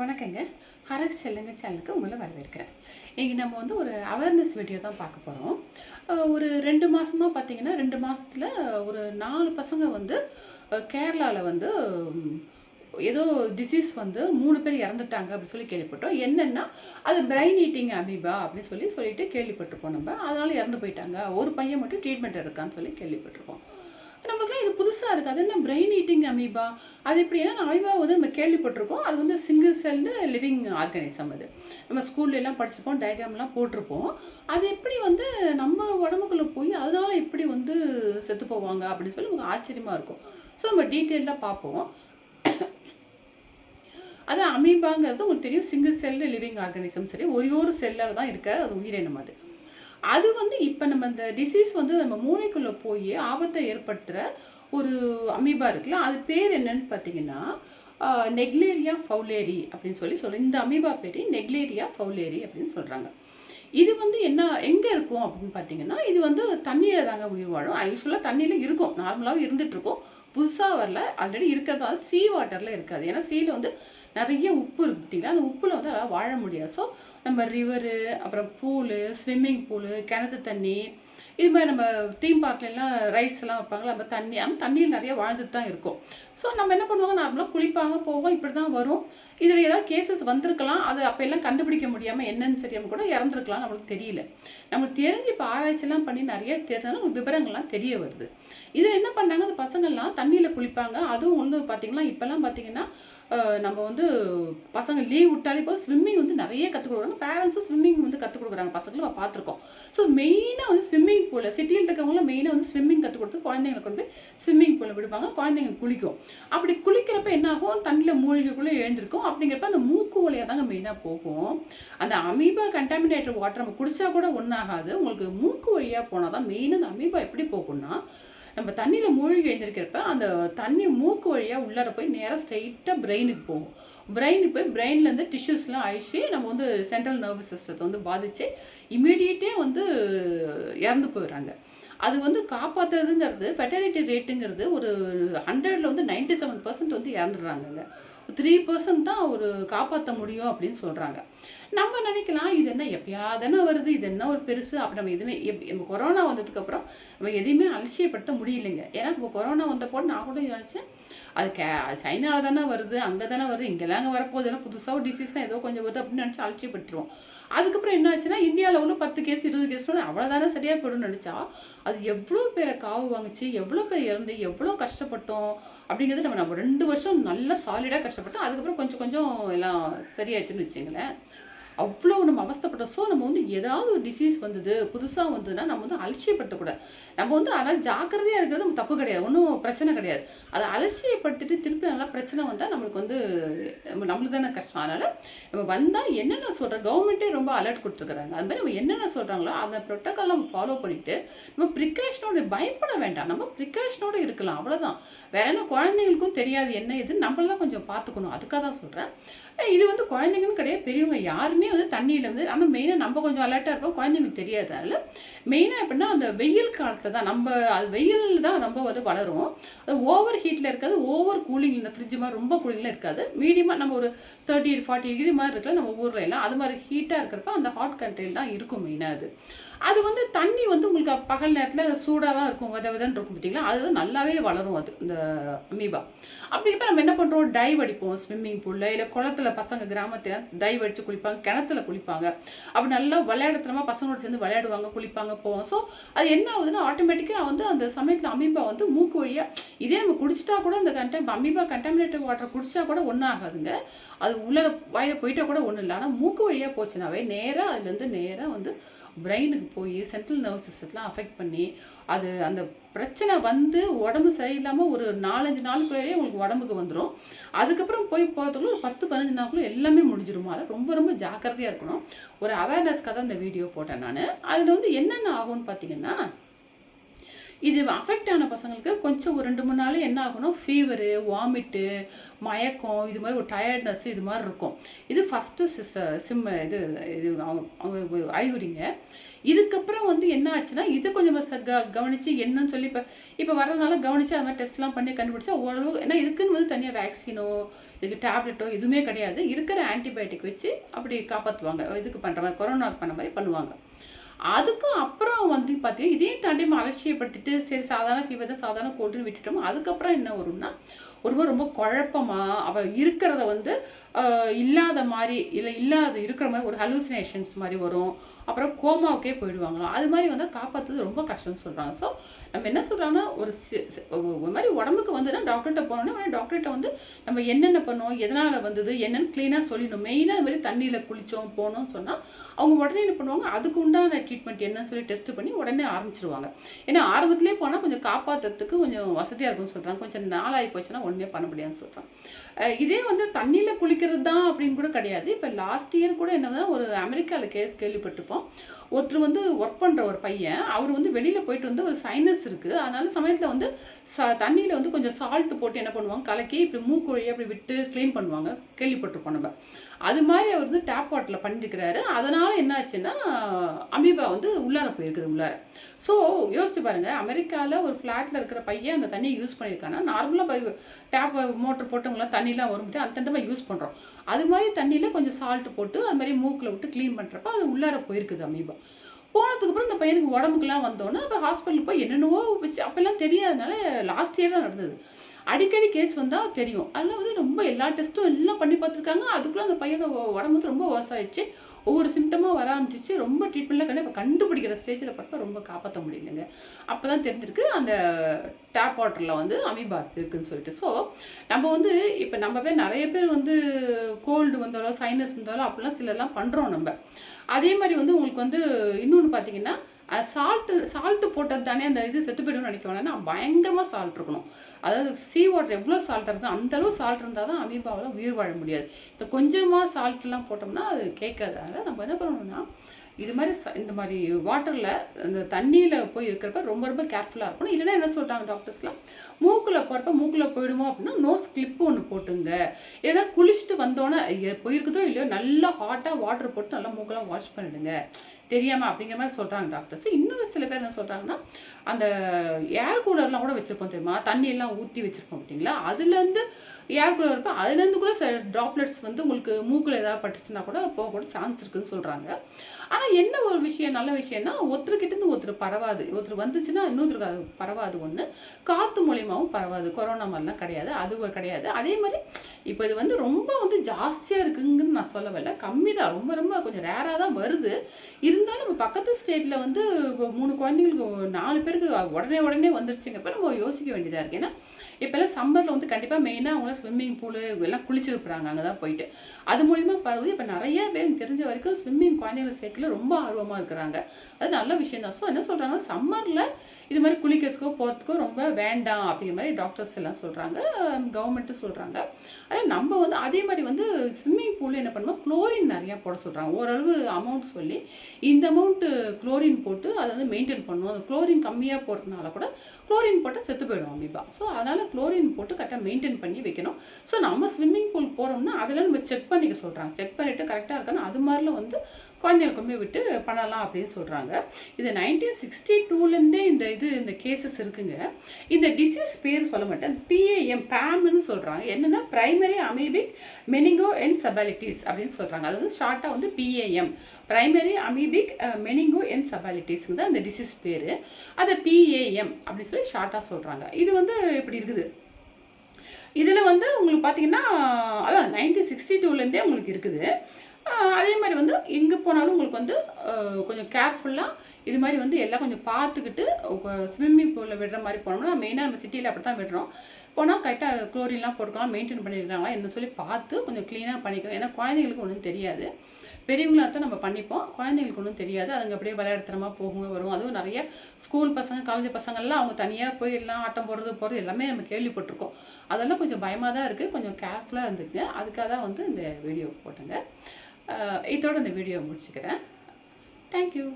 வணக்கங்க. ஹரக் செல்லுங்க சேனலுக்கு உங்களை வரவேற்கிறேன். இன்றைக்கி நம்ம வந்து ஒரு அவேர்னஸ் வீடியோ தான் பார்க்க போகிறோம் ஒரு ரெண்டு மாதமாக பார்த்தீங்கன்னா ரெண்டு மாதத்தில் ஒரு நாலு பசங்க வந்து கேரளாவில் வந்து ஏதோ டிசீஸ் வந்து மூணு பேர் இறந்துட்டாங்க அப்படின்னு சொல்லி கேள்விப்பட்டோம். என்னென்னா அது பிரைன் ஈட்டிங் அமீபா அப்படின்னு சொல்லி சொல்லிட்டு கேள்விப்பட்டிருப்போம் நம்ம. அதனால் இறந்து போயிட்டாங்க. ஒரு பையன் மட்டும் ட்ரீட்மெண்ட் இருக்கான்னு சொல்லி கேள்விப்பட்டிருப்போம். நம்மளுக்குலாம் இது புதுசாக இருக்குது அது என்ன பிரெயின் ஈட்டிங் அமீபா அது எப்படி ஏன்னா அமீபா வந்து நம்ம கேள்விப்பட்டிருக்கோம். அது வந்து சிங்கிள் செல்டு லிவிங் ஆர்கானிசம் அது. நம்ம ஸ்கூல்லலாம் படிச்சிருப்போம் டயக்ராம்லாம் போட்டிருப்போம். அது எப்படி வந்து நம்ம உடம்புக்குள்ளே போய் அதனால எப்படி வந்து செத்து போவாங்க அப்படின்னு சொல்லி நமக்கு ஆச்சரியமாக இருக்கும். ஸோ நம்ம டீட்டெயிலாக பார்ப்போம். அது அமீபாங்கிறது உங்களுக்கு தெரியும் சிங்கிள் செல்லு லிவிங் ஆர்கானிசம் சரி ஒரே ஒரு செல்லில் தான் இருக்க அது உயிரினம் அது. அது வந்து இப்போ நம்ம இந்த டிசீஸ் வந்து நம்ம மூளைக்குள்ளே போய் ஆபத்தை ஏற்படுத்துகிற ஒரு அமீபா இருக்குல்ல? அது பேர் என்னன்னு பார்த்தீங்கன்னா நெக்லேரியா ஃபவுலேரி அப்படின்னு சொல்லி சொல்கிறேன் இந்த அமீபா பேர் நெக்லேரியா ஃபவுலேரி அப்படின்னு சொல்கிறாங்க இது வந்து என்ன எங்கே இருக்கும் அப்படின்னு பார்த்தீங்கன்னா இது வந்து தண்ணியில் தாங்க உயிர் வாழும். யூஸ்வலாக தண்ணியில் இருக்கும். நார்மலாகவும் இருந்துகிட்ருக்கும் இருக்கும். புதுசாக வரல. ஆல்ரெடி இருக்கிறதால சீ வாட்டரில் இருக்காது. ஏன்னா சீல வந்து நிறைய உப்பு இருக்கு அந்த உப்பில் வந்து அதெல்லாம் வாழ முடியாது. ஸோ நம்ம ரிவரு அப்புறம் பூலு ஸ்விம்மிங் பூலு கிணத்து தண்ணி இது மாதிரி நம்ம தீம் பார்க்லாம் ரைஸ்லாம் வைப்பாங்களா நம்ம தண்ணி அந்த தண்ணியில் நிறைய வாழ்ந்துட்டு தான் இருக்கும். ஸோ நம்ம என்ன பண்ணுவாங்க? நார்மலாக குளிப்பாங்க போவோம். இப்படி தான் வரும். இதில் ஏதாவது கேசஸ் வந்திருக்கலாம். அது அப்போ எல்லாம் கண்டுபிடிக்க முடியாமல் என்னன்னு தெரியாமல் கூட இறந்துருக்கலாம். நம்மளுக்கு தெரியல. நம்மளுக்கு தெரிஞ்சு இப்போ ஆராய்ச்சிலாம் பண்ணி நிறைய தெரிஞ்சாலும் விவரங்கள்லாம் தெரிய வருது. இதில் என்ன பண்ணாங்க? அந்த பசங்கள்லாம் தண்ணியில் குளிப்பாங்க. அதுவும் ஒன்று பார்த்தீங்கன்னா இப்போல்லாம் பார்த்தீங்கன்னா நம்ம வந்து பசங்க லீவ் விட்டாலே இப்போ ஸ்விம்மிங் வந்து நிறைய கற்றுக் கொடுக்குறாங்க. பேரண்ட்ஸும் ஸ்விம்மிங் வந்து கற்றுக் கொடுக்குறாங்க பசங்களும் நம்ம பார்த்துருக்கோம். ஸோ மெயினாக வந்து ஸ்விம்மிங் பூலில் சிட்டியில் இருக்கவங்களாம் மெயினாக வந்து ஸ்விம்மிங் கற்றுக் கொடுத்து குழந்தைங்களை கொண்டு போய் ஸ்விம்மிங் பூலில் விடுவாங்க. குழந்தைங்க குளிக்கும். அப்படி குளிக்கிறப்ப என்ன ஆகும்? தண்ணியில் மூழ்கிக்குள்ளே எழுந்திருக்கும். அப்படிங்கிறப்ப அந்த மூக்கு வழியாக தாங்க மெயினாக போகும். அந்த அமீபா கண்டாமினேட்டட் வாட்டர் நம்ம குடித்தா கூட ஒன்றாகாது உங்களுக்கு மூக்கு வழியாக போனால் தான் மெயினாக அந்த அமீபா எப்படி போகும்னா நம்ம தண்ணியில் மூழ்கி எழுந்திருக்கிறப்ப அந்த தண்ணி மூக்கு வழியாக உள்ளார போய் நேராக ஸ்ட்ரைட்டாக பிரெயினுக்கு போகும். பிரெயினுக்கு போய் பிரெயின்லேருந்து டிஷ்யூஸ்லாம் அழிச்சு நம்ம வந்து சென்ட்ரல் நர்வஸ் சிஸ்டத்தை வந்து பாதித்து இமீடியட்டே வந்து இறந்து போயிடுறாங்க. அது வந்து காப்பாற்றுறதுங்கிறது ஃபெர்டிலிட்டி ரேட்டுங்கிறது ஒரு ஹண்ட்ரட்ல வந்து நைன்டி செவன் பர்சன்ட் வந்து இறந்துடுறாங்கங்க. த்ரீ பர்சன்ட் தான் ஒரு காப்பாற்ற முடியும் அப்படின்னு சொல்கிறாங்க நம்ம நினைக்கலாம் இது என்ன எப்பயாதானே வருது இது என்ன ஒரு பெருசு அப்படி நம்ம எதுவுமே எப் நம்ம கொரோனா வந்ததுக்கப்புறம் நம்ம எதையுமே அலட்சியப்படுத்த முடியலைங்க. ஏன்னா இப்போ கொரோனா வந்தப்போ நான் கூட நினச்சேன் அது கே சைனாவில் தானே வருது அங்கே தானே வருது இங்கெல்லாம் அங்கே வரப்போகுதுன்னா புதுசாக ஒரு டிசீஸ் தான் ஏதோ கொஞ்சம் வருது அப்படின்னு நினச்சி அலட்சியப்பட்டுருவோம். அதுக்கப்புறம் என்ன ஆச்சுன்னா இந்தியாவில் ஒன்றும் பத்து கேஸ் இருபது கேஸ்னு அவ்வளோதானே சரியாக போய்டும்னு நினச்சா அது எவ்வளோ பேரை காவு வாங்குச்சு எவ்வளோ பேர் இறந்து எவ்வளோ கஷ்டப்பட்டோம் அப்படிங்கிறது நம்ம நம்ம ரெண்டு வருஷம் நல்லா சாலிடாக கஷ்டப்பட்டோம். அதுக்கப்புறம் கொஞ்சம் கொஞ்சம் எல்லாம் சரியாயிடுச்சுன்னு வச்சுங்களேன் அவ்வளோ நம்ம அவஸ்தப்பட்டோம். ஸோ நம்ம வந்து ஏதாவது ஒரு டிசீஸ் வந்தது புதுசாக வந்ததுன்னா நம்ம வந்து அலட்சியப்படுத்தக்கூடாது. நம்ம வந்து அதனால் ஜாக்கிரதையாக இருக்கிறது நம்ம தப்பு கிடையாது. ஒன்றும் பிரச்சனை கிடையாது. அதை அலட்சியப்படுத்திட்டு திருப்பி நல்லா பிரச்சனை வந்தால் நம்மளுக்கு வந்து நம்ம நம்மளுக்கு தானே கஷ்டம். அதனால் நம்ம வந்தால் என்னென்ன சொல்கிற கவர்மெண்ட்டே ரொம்ப அலர்ட் கொடுத்துருக்குறாங்க. அது மாதிரி நம்ம என்னென்ன சொல்கிறாங்களோ அந்த ப்ரொட்டோக்கால் நம்ம ஃபாலோ பண்ணிவிட்டு நம்ம ப்ரிகாஷனோட பயப்பட வேண்டாம். நம்ம ப்ரிகாஷனோடு இருக்கலாம். அவ்வளோதான் வேற என்ன குழந்தைங்களுக்கும் தெரியாது என்ன இது நம்மளெல்லாம் கொஞ்சம் பார்த்துக்கணும். அதுக்காக தான் சொல்கிறேன் இது வந்து குழந்தைங்கன்னு கிடையாது. பெரியவங்க யாருமே வந்து தண்ணியில் வந்து ஆனால் மெயினாக நம்ம கொஞ்சம் அலர்ட்டாக இருப்போம். குழந்தைங்களுக்கு தெரியாது. அதனால் மெயினாக எப்படின்னா அந்த வெயில் காலத்தில் தான் நம்ம அது வெயில் தான் ரொம்ப வந்து வளரும். அது ஓவர் ஹீட்டில் இருக்காது ஓவர் கூலிங் இந்த ஃப்ரிட்ஜ் மாதிரி ரொம்ப கூலிங்கில் இருக்காது. மீடியமாக நம்ம ஒரு தேர்ட்டி ஃபார்ட்டி டிகிரி மாதிரி இருக்கலாம் நம்ம ஊரில் எல்லாம். அது மாதிரி ஹீட்டாக இருக்கிறப்ப அந்த ஹாட் கண்ட்ரியில் தான் இருக்கும் மெயினாக அது. அது வந்து தண்ணி வந்து உங்களுக்கு பகல் நேரத்தில் சூடாக தான் இருக்கும் வித விதன்னு இருக்கும் பார்த்தீங்களா அது நல்லாவே வளரும் அது இந்த அமீபா. அப்படிங்கிறப்ப நம்ம என்ன பண்ணுறோம் டைவ் அடிப்போம் ஸ்விம்மிங் பூலில் இல்லை குளத்துல பசங்க கிராமத்தில் டைவ் அடித்து குளிப்பாங்க கிணத்துல குளிப்பாங்க. அப்படி நல்லா விளையாடுறதுமா பசங்களோட சேர்ந்து விளையாடுவாங்க குளிப்பாங்க போவோம். ஸோ அது என்ன ஆகுதுன்னா ஆட்டோமேட்டிக்காக வந்து அந்த சமயத்தில் அமீபா வந்து மூக்கு வழியாக இதே நம்ம குடிச்சிட்டா கூட இந்த கண்டம் அமீபா கண்டாமினேட்டட் வாட்டர் குடிச்சா கூட ஒன்றும் ஆகாதுங்க. அது உள்ள வாயில் போயிட்டா கூட ஒன்றும் இல்லை. ஆனால் மூக்கு வழியாக போச்சுனாவே நேராக அதுலேருந்து நேராக வந்து பிரெயினுக்கு போய் சென்ட்ரல் நர்வஸ் சிஸ்டத்தெலாம் அஃபெக்ட் பண்ணி அது அந்த பிரச்சனை வந்து உடம்பு சரியில்லாமல் ஒரு நாலஞ்சு நாளுக்குள்ளேயே உங்களுக்கு உடம்புக்கு வந்துடும் அதுக்கப்புறம் போய் போகிறதுக்குள்ள ஒரு பத்து பதினஞ்சு நாளுக்குள்ள எல்லாமே முடிஞ்சிருமால ரொம்ப ரொம்ப ஜாக்கிரதையாக இருக்கணும். ஒரு அவேர்னஸ்க்காக தான் இந்த வீடியோ போட்டேன் நான். அதில் வந்து என்னென்ன ஆகும்னு பார்த்தீங்கன்னா இது அஃபெக்ட் ஆன பசங்களுக்கு கொஞ்சம் ஒரு ரெண்டு மூணு நாள் என்ன ஆகணும் ஃபீவரு வாமிட்டு மயக்கம் இது மாதிரி ஒரு டயர்ட்னஸ் இது மாதிரி இருக்கும். இது ஃபஸ்ட்டு சிம் இது இது அவங்க அவங்க அறிகுறிங்க. இதுக்கப்புறம் வந்து என்ன ஆச்சுன்னா இது கொஞ்சம் க கவனித்து என்னன்னு சொல்லி இப்போ இப்போ வரதுனால கவனித்து அது மாதிரி டெஸ்ட்லாம் பண்ணி கண்டுபிடிச்சா ஓரளவு ஏன்னா இதுக்குன்னு வந்து தனியாக வேக்சினோ இதுக்கு டேப்லெட்டோ எதுவுமே கிடையாது. இருக்கிற ஆன்டிபயோட்டிக் வச்சு அப்படி காப்பாற்றுவாங்க இதுக்கு பண்ணுற மாதிரி கொரோனாவுக்கு பண்ண மாதிரி பண்ணுவாங்க. அதுக்கும் அப்புறம் வந்து பார்த்தீங்கன்னா இதையும் தாண்டி நம்ம அலட்சியப்படுத்திட்டு சரி சாதாரண ஃபீவர் தான் சாதாரண கோல்டுன்னு விட்டுட்டோம் அதுக்கப்புறம் என்ன வரும்னா ஒரு மாதிரி ரொம்ப குழப்பமாக அவர் இருக்கிறத வந்து இல்லாத மாதிரி இல்லை இல்லாத இருக்கிற மாதிரி ஒரு ஹலூசினேஷன்ஸ் மாதிரி வரும். அப்புறம் கோமாவுக்கே போயிடுவாங்களாம் அது மாதிரி வந்து காப்பாற்றுறது ரொம்ப கஷ்டம்னு சொல்கிறாங்க ஸோ நம்ம என்ன சொல்கிறாங்கன்னா ஒரு சி- ஒரு மாதிரி உடம்புக்கு வந்துன்னா டாக்டர்கிட்ட போனோன்னே டாக்டர்கிட்ட வந்து நம்ம என்னென்ன பண்ணோம் எதனால் வந்தது என்னென்னு க்ளீனாக சொல்லிடணும். மெயினாக இது மாதிரி தண்ணியில் குளித்தோம் போனோம்னு சொன்னால் அவங்க உடனே என்ன பண்ணுவாங்க அதுக்கு உண்டான ட்ரீட்மெண்ட் என்னன்னு சொல்லி டெஸ்ட் பண்ணி உடனே ஆரம்பிச்சிருவாங்க. ஏன்னா ஆரம்பத்திலே போனால் கொஞ்சம் காப்பாற்றுறதுக்கு கொஞ்சம் வசதியாக இருக்கும்னு சொல்கிறாங்க கொஞ்சம் நாளாகி போச்சுன்னா ஒன்றுமே பண்ண முடியாதுன்னு சொல்கிறாங்க இதே வந்து தண்ணியில் குளிக்கிறது தான் அப்படின்னு கூட கிடையாது. இப்போ லாஸ்ட் இயர் கூட என்னன்னா ஒரு அமெரிக்காவில் கேஸ் கேள்விப்பட்டிருப்போம். ஒருத்தர் வந்து ஒர்க் பண்ணுற ஒரு பையன் அவர் வந்து வெளியில் போயிட்டு வந்து ஒரு சைனஸ் இருக்குது அதனால சமயத்தில் வந்து ச தண்ணியில் வந்து கொஞ்சம் சால்ட் போட்டு என்ன பண்ணுவாங்க? கலக்கி இப்படி மூக்குழியை அப்படி விட்டு க்ளீன் பண்ணுவாங்க. கேள்விப்பட்டிருப்போம் நம்ம. அது மாதிரி அவர் வந்து டேப் வாட்டரில் பண்ணிருக்கிறாரு. அதனால் என்ன ஆச்சுன்னா அமீபா வந்து உள்ளார போயிருக்குது உள்ளார. ஸோ யோசிச்சு பாருங்கள் அமெரிக்காவில் ஒரு ஃப்ளாட்டில் இருக்கிற பையன் அந்த தண்ணியை யூஸ் பண்ணியிருக்காங்கன்னா நார்மலாக பை டேப் மோட்டர் போட்டவங்களாம் தண்ணிலாம் வரும்போது அந்த யூஸ் பண்ணுறோம் அது மாதிரி தண்ணியில் கொஞ்சம் சால்ட்டு போட்டு அது மாதிரி மூக்கில் விட்டு க்ளீன் பண்ணுறப்ப அது உள்ளார போயிருக்குது அமீபா. போனதுக்கு அப்புறம் இந்த பையனுக்கு உடம்புக்குலாம் வந்தோன்னே அப்போ ஹாஸ்பிட்டல் போய் என்னென்னவோ வச்சு அப்போல்லாம் தெரியாதனால லாஸ்ட் இயர் தான் நடந்தது. அடிக்கடி கேஸ் வந்தால் தெரியும். அதில் வந்து ரொம்ப எல்லா டெஸ்ட்டும் எல்லாம் பண்ணி பார்த்துருக்காங்க. அதுக்குள்ளே அந்த பையனோட உடம்பு வந்து ரொம்ப ஆயிடுச்சு. ஒவ்வொரு சிம்டமாக வர ஆரம்பிச்சிச்சு. ரொம்ப ட்ரீட்மெண்ட்லாம் கண்டு இப்போ கண்டுபிடிக்கிற ஸ்டேஜில் பார்த்தா ரொம்ப காப்பாற்ற முடியலைங்க. அப்போ தான் தெரிஞ்சிருக்கு அந்த டேப் வாட்டரில் வந்து அமிபாஸ் இருக்குதுன்னு சொல்லிட்டு. ஸோ நம்ம வந்து இப்போ நம்ம பேர் நிறைய பேர் வந்து கோல்டு வந்தாலோ சைனஸ் இருந்தாலோ அப்படிலாம் சிலர்லாம் பண்ணுறோம் நம்ம. அதே மாதிரி வந்து உங்களுக்கு வந்து இன்னொன்று பார்த்தீங்கன்னா சால்ட்டு சால்ட்டு போட்டது தானே அந்த இது செத்து போய்டும்னு நினைக்க வேணாம்னா பயங்கரமாக சால்ட் இருக்கணும். அதாவது சீ வாட்டர் எவ்வளோ சால்ட் இருந்தோ அந்த அளவு சால்ட் இருந்தால் தான் அமீபாவில் உயிர் வாழ முடியாது. இந்த கொஞ்சமாக சால்ட்லாம் போட்டோம்னா அது கேட்காதால அதனால் நம்ம என்ன பண்ணணும்னா இது மாதிரி ச- இந்த மாதிரி வாட்டரில் அந்த தண்ணியில் போய் இருக்கிறப்ப ரொம்ப ரொம்ப கேர்ஃபுல்லாக இருக்கணும். இல்லைன்னா என்ன சொல்கிறாங்க டாக்டர்ஸ்லாம் மூக்கில் போகிறப்ப மூக்கில் போயிடுமோ அப்படின்னா நோஸ் கிளிப்பு ஒன்று போட்டுங்க. ஏன்னா குளிச்சுட்டு வந்தோன்னே போயிருக்குதோ இல்லையோ நல்லா ஹாட்டாக வாட்டர் போட்டு நல்லா மூக்கெல்லாம் வாஷ் பண்ணிடுங்க. தெரியாமல் அப்படிங்கிற மாதிரி சொல்கிறாங்க டாக்டர்ஸ் இன்னும் சில பேர் என்ன சொல்கிறாங்கன்னா அந்த ஏர் கூலர்லாம் கூட வச்சுருப்போம் தெரியுமா? தண்ணியெல்லாம் ஊற்றி வச்சுருப்போம் பார்த்தீங்களா அதுலேருந்து ஏர்குள்ளே இருக்கும். அதுலேருந்து கூட சில ட்ராப்லெட்ஸ் வந்து உங்களுக்கு மூக்கில் ஏதாவது பட்டுச்சுன்னா கூட போக கூட சான்ஸ் இருக்குன்னு சொல்கிறாங்க ஆனால் என்ன ஒரு விஷயம் நல்ல விஷயம்னா ஒருத்தருக்கிட்டேருந்து ஒருத்தர் பரவாது. ஒருத்தர் வந்துச்சுன்னா இன்னொருத்தருக்கு அது பரவாது ஒன்று காற்று மூலியமாகவும் பரவாது. கொரோனா மாதிரிலாம் கிடையாது. அது கிடையாது. அதே மாதிரி இப்போ இது வந்து ரொம்ப வந்து ஜாஸ்தியாக இருக்குங்கன்னு நான் சொல்ல வரல கம்மி தான். ரொம்ப ரொம்ப கொஞ்சம் ரேராக தான் வருது. இருந்தாலும் பக்கத்து ஸ்டேட்டில் வந்து இப்போ மூணு குழந்தைங்களுக்கு நாலு பேருக்கு உடனே உடனே வந்துருச்சுங்கப்ப நம்ம யோசிக்க வேண்டியதாக இருக்குது ஏன்னா இப்போல்லாம் சம்மரில் வந்து கண்டிப்பாக மெயினாக அவங்களாம் ஸ்விம்மிங் பூலு எல்லாம் குளிச்சிருப்பாங்க. அங்கே தான் போயிட்டு. அது மூலிமா பரவுது இப்போ நிறைய பேர் தெரிஞ்ச வரைக்கும் ஸ்விம்மிங் குழந்தைகளை சேர்க்கல ரொம்ப ஆர்வமாக இருக்கிறாங்க. அது நல்ல விஷயம் தான். ஸோ என்ன சொல்கிறாங்க சம்மரில் இது மாதிரி குளிக்கிறதுக்கோ போகிறதுக்கோ ரொம்ப வேண்டாம் அப்படிங்கிற மாதிரி டாக்டர்ஸ் எல்லாம் சொல்கிறாங்க கவர்மெண்ட்டும் சொல்கிறாங்க அதே நம்ம வந்து அதே மாதிரி வந்து ஸ்விம்மிங் பூலில் என்ன பண்ணுவோம்? குளோரின் நிறையா போட சொல்கிறாங்க ஓரளவு அமௌண்ட் சொல்லி இந்த அமௌண்ட் அமௌண்ட்டு குளோரின் போட்டு அதை வந்து மெயின்டைன் பண்ணணும் அந்த குளோரின் கம்மியாக போடுறதுனால கூட குளோரின் போட்டால் செத்து போயிடும் அமீபா. ஸோ அதனால் குளோரின் போட்டு கரெக்டாக மெயின்டைன் பண்ணி வைக்கணும். ஸோ நம்ம ஸ்விம்மிங் பூல் போகிறோம்னா அதெல்லாம் நம்ம செக் பண்ணிக்க சொல்கிறாங்க செக் பண்ணிவிட்டு கரெக்டாக இருக்கான்னு அது மாதிரிலாம் வந்து குழந்தைகளுக்குமே விட்டு பண்ணலாம் அப்படின்னு சொல்கிறாங்க இது நைன்டீன் சிக்ஸ்டி டூலேருந்தே இந்த இது இந்த கேசஸ் இருக்குங்க. இந்த டிசீஸ் பேர் சொல்ல மாட்டேன். பிஏஎம் பேம்னு சொல்கிறாங்க என்னென்னா ப்ரைமரி அமீபிக் மெனிங்கோ என்சபாலிட்டிஸ் அப்படின்னு சொல்கிறாங்க அது வந்து ஷார்ட்டாக வந்து PAM primary amoebic meningoencephalitis தான் இந்த டிசீஸ் பேர். அதை பிஏஎம் அப்படின்னு சொல்லி ஷார்ட்டாக சொல்கிறாங்க இது வந்து இப்படி இருக்குது. இதில் வந்து உங்களுக்கு பார்த்தீங்கன்னா அதான் நைன்டீன் சிக்ஸ்டி டூலேருந்தே உங்களுக்கு இருக்குது. அதே மாதிரி வந்து எங்கே போனாலும் உங்களுக்கு வந்து கொஞ்சம் கேர்ஃபுல்லாக இது மாதிரி வந்து எல்லாம் கொஞ்சம் பார்த்துக்கிட்டு ஸ்விம்மிங் பூலில் விடுற மாதிரி போனோம்னா மெயினாக நம்ம சிட்டியில் அப்படி தான் விடுறோம். போனால் கரெக்டாக குளோரின்லாம் போட்டுக்கலாம் மெயின்டைன் பண்ணிடுறாங்களா என்ன சொல்லி பார்த்து கொஞ்சம் க்ளீனாக பண்ணிக்கலாம். ஏன்னா குழந்தைங்களுக்கு ஒன்றும் தெரியாது. பெரியவங்களாக தான் நம்ம பண்ணிப்போம். குழந்தைங்களுக்கு ஒன்றும் தெரியாது. அதுங்க அப்படியே விளையாடுத்தனமாக போகுங்க வரும். அதுவும் நிறைய ஸ்கூல் பசங்க காலேஜ் பசங்கள்லாம் அவங்க தனியாக போய் எல்லாம் ஆட்டம் போடுறது போகிறது எல்லாமே நம்ம கேள்விப்பட்டிருக்கோம். அதெல்லாம் கொஞ்சம் பயமாக தான் இருக்குது கொஞ்சம் கேர்ஃபுல்லாக இருந்துக்குங்க. அதுக்காக தான் வந்து இந்த வீடியோ போட்டேங்க. இதோட இந்த வீடியோ முடிச்சுக்கிறேன். தேங்க்யூ